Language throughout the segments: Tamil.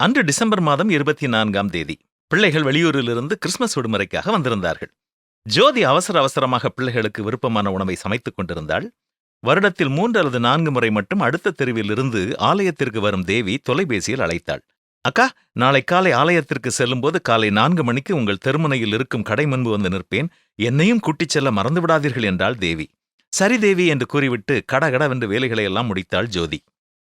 அன்று டிசம்பர் மாதம் இருபத்தி நான்காம் தேதி பிள்ளைகள் வெளியூரிலிருந்து கிறிஸ்மஸ் விடுமுறைக்காக வந்திருந்தார்கள். ஜோதி அவசர அவசரமாக பிள்ளைகளுக்கு விருப்பமான உணவை சமைத்துக் கொண்டிருந்தாள். வருடத்தில் மூன்று அல்லது நான்கு முறை மட்டும் அடுத்த தெருவிலிருந்து ஆலயத்திற்கு வரும் தேவி தொலைபேசியில் அழைத்தாள். அக்கா நாளை காலை ஆலயத்திற்கு செல்லும்போது காலை நான்கு மணிக்கு உங்கள் தெருமுனையில் இருக்கும் கடை முன்பு வந்து நிற்பேன். என்னையும் கூட்டிச் செல்ல மறந்து விடாதீர்கள் என்றாள் தேவி. சரி தேவி என்று கூறிவிட்டு கடகடவென்று வேலைகளை எல்லாம் முடித்தாள் ஜோதி.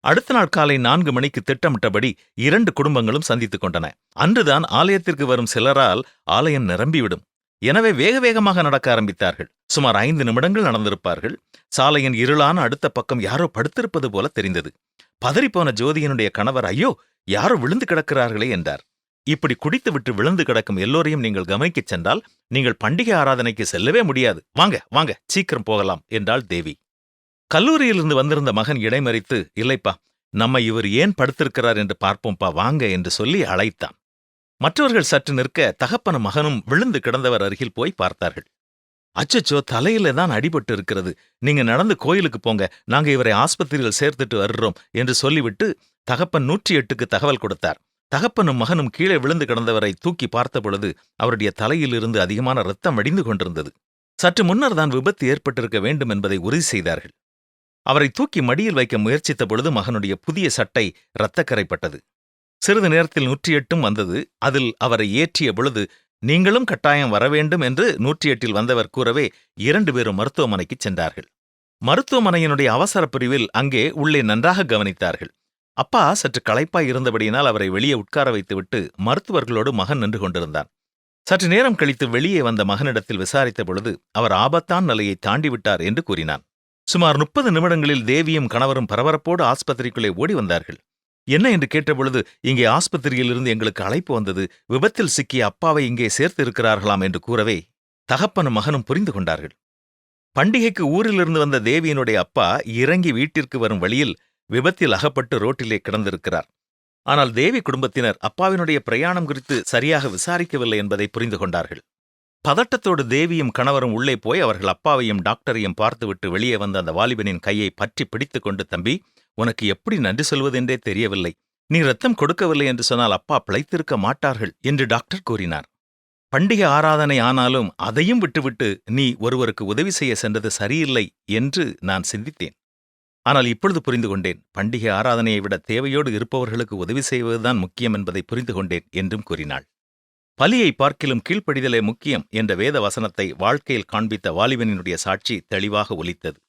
அடுத்த நாள் காலை நான்கு மணிக்கு திட்டமிட்டபடி இரண்டு குடும்பங்களும் சந்தித்துக் கொண்டன. அன்றுதான் ஆலயத்திற்கு வரும் சிலரால் ஆலயம் நிரம்பிவிடும். எனவே வேக வேகமாக நடக்க ஆரம்பித்தார்கள். சுமார் ஐந்து நிமிடங்கள் நடந்திருப்பார்கள். சாலையின் இருளான அடுத்த பக்கம் யாரோ படுத்திருப்பது போல தெரிந்தது. பதறிப்போன ஜோதியனுடைய கணவர் ஐயோ யாரோ விழுந்து கிடக்கிறார்களே என்றார். இப்படி குடித்துவிட்டு விழுந்து கிடக்கும் எல்லோரையும் நீங்கள் கவனிக்கச் சென்றால் நீங்கள் பண்டிகை ஆராதனைக்கு செல்லவே முடியாது. வாங்க வாங்க சீக்கிரம் போகலாம் என்றாள் தேவி. கல்லூரியிலிருந்து வந்திருந்த மகன் இடைமறித்து இல்லைப்பா நம்ம இவர் ஏன் படுத்திருக்கிறார் என்று பார்ப்போம்ப்பா வாங்க என்று சொல்லி அழைத்தான். மற்றவர்கள் சற்று நிற்க தகப்பனும் மகனும் விழுந்து கிடந்தவர் அருகில் போய் பார்த்தார்கள். அச்சச்சோ தலையில தான் அடிபட்டு இருக்கிறது. நீங்க நடந்து கோயிலுக்கு போங்க. நாங்க இவரை ஆஸ்பத்திரியில் சேர்த்துட்டு வர்றோம் என்று சொல்லிவிட்டு தகப்பன் நூற்றி எட்டுக்கு தகவல் கொடுத்தார். தகப்பனும் மகனும் கீழே விழுந்து கிடந்தவரை தூக்கி பார்த்த பொழுது அவருடைய தலையிலிருந்து அதிகமான ரத்தம் வடிந்து கொண்டிருந்தது. சற்று முன்னர் தான் விபத்து ஏற்பட்டிருக்க வேண்டும் என்பதை உறுதி செய்தார்கள். அவரை தூக்கி மடியில் வைக்க முயற்சித்த பொழுது மகனுடைய புதிய சட்டை இரத்தக்கரைப்பட்டது. சிறிது நேரத்தில் நூற்றி எட்டும் வந்தது. அதில் அவரை ஏற்றிய பொழுது நீங்களும் கட்டாயம் வரவேண்டும் என்று நூற்றி எட்டில் வந்தவர் கூறவே இரண்டு பேரும் மருத்துவமனைக்கு சென்றார்கள். மருத்துவமனையினுடைய அவசர பிரிவில் அங்கே உள்ளே நன்றாக கவனித்தார்கள். அப்பா சற்று களைப்பாய் இருந்தபடியினால் அவரை வெளியே உட்கார வைத்துவிட்டு மருத்துவர்களோடு மகன் நின்று கொண்டிருந்தான். சற்று நேரம் கழித்து வெளியே வந்த மகனிடத்தில் விசாரித்த பொழுது அவர் ஆபத்தான் நிலையை தாண்டிவிட்டார் என்று கூறினான். சுமார் முப்பது நிமிடங்களில் தேவியும் கணவரும் பரபரப்போடு ஆஸ்பத்திரிக்குள்ளே ஓடி வந்தார்கள். என்ன என்று கேட்டபொழுது இங்கே ஆஸ்பத்திரியிலிருந்து எங்களுக்கு அழைப்பு வந்தது. விபத்தில் சிக்கிய அப்பாவை இங்கே சேர்த்து இருக்கிறார்களாம் என்று கூறவே தகப்பனும் மகனும் புரிந்து கொண்டார்கள். பண்டிகைக்கு ஊரிலிருந்து வந்த தேவியினுடைய அப்பா இறங்கி வீட்டிற்கு வரும் வழியில் விபத்தில் அகப்பட்டு ரோட்டிலே கிடந்திருக்கிறார். ஆனால் தேவி குடும்பத்தினர் அப்பாவினுடைய பிரயாணம் குறித்து சரியாக விசாரிக்கவில்லை என்பதை புரிந்து கொண்டார்கள். பதட்டத்தோடு தேவியும் கணவரும் உள்ளே போய் அவர்கள் அப்பாவையும் டாக்டரையும் பார்த்துவிட்டு வெளியே வந்த அந்த வாலிபனின் கையை பற்றி பிடித்துக் கொண்டு தம்பி உனக்கு எப்படி நன்றி சொல்வதென்றே தெரியவில்லை. நீ ரத்தம் கொடுக்கவில்லை என்று சொன்னால் அப்பா பிழைத்திருக்க மாட்டார்கள் என்று டாக்டர் கூறினார். பண்டிகை ஆராதனை ஆனாலும் அதையும் விட்டுவிட்டு நீ ஒருவருக்கு உதவி செய்ய சென்றது சரியில்லை என்று நான் சிந்தித்தேன். ஆனால் இப்பொழுது புரிந்து கொண்டேன். பண்டிகை ஆராதனையை விட தேவையோடு இருப்பவர்களுக்கு உதவி செய்வதுதான் முக்கியம் என்பதை புரிந்து கொண்டேன் என்றும் கூறினாள். பலியை பார்க்கிலும் கீழ்ப்படிதலே முக்கியம் என்ற வேத வசனத்தை வாழ்க்கையில் காண்பித்த வாலிபனினுடைய சாட்சி தெளிவாக ஒலித்தது.